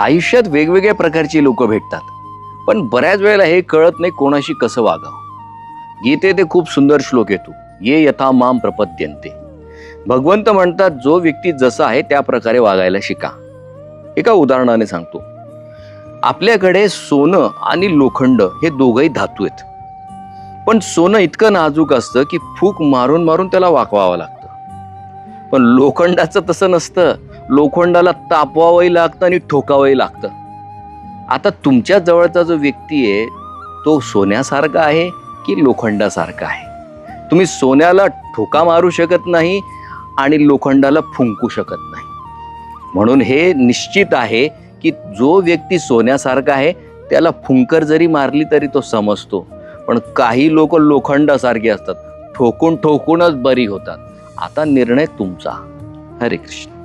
आयुष्यात वेगवेगळ्या प्रकारची लोक भेटतात. पण बऱ्याच वेळेला हे कळत नाही कोणाशी कसं वागावं. गीते ते खूप सुंदर श्लोक येतो ये यथा माम प्रपद्यंते भगवंत म्हणतात जो व्यक्ती जसा आहे त्या प्रकारे वागायला शिका. एका उदाहरणाने सांगतो. आपल्याकडे सोनं आणि लोखंड हे दोघंही धातू आहेत. पण सोनं इतकं नाजूक असतं की फूक मारून मारून त्याला वाकवावं लागतं. पण लोखंडाचं तसं नसतं. लोखंडाला तापवावंही लागतं आणि ठोकावंही लागतं. आता तुमच्या जवळचा जो व्यक्ती आहे तो सोन्यासारखा आहे की लोखंडासारखा आहे? तुम्ही सोन्याला ठोका मारू शकत नाही आणि लोखंडाला फुंकू शकत नाही. म्हणून हे निश्चित आहे की जो व्यक्ती सोन्यासारखा आहे त्याला फुंकर जरी मारली तरी तो समजतो. पण काही लोक लोखंडासारखे असतात. ठोकून ठोकूनच बरी होतात. आता निर्णय तुमचा. हरे कृष्ण.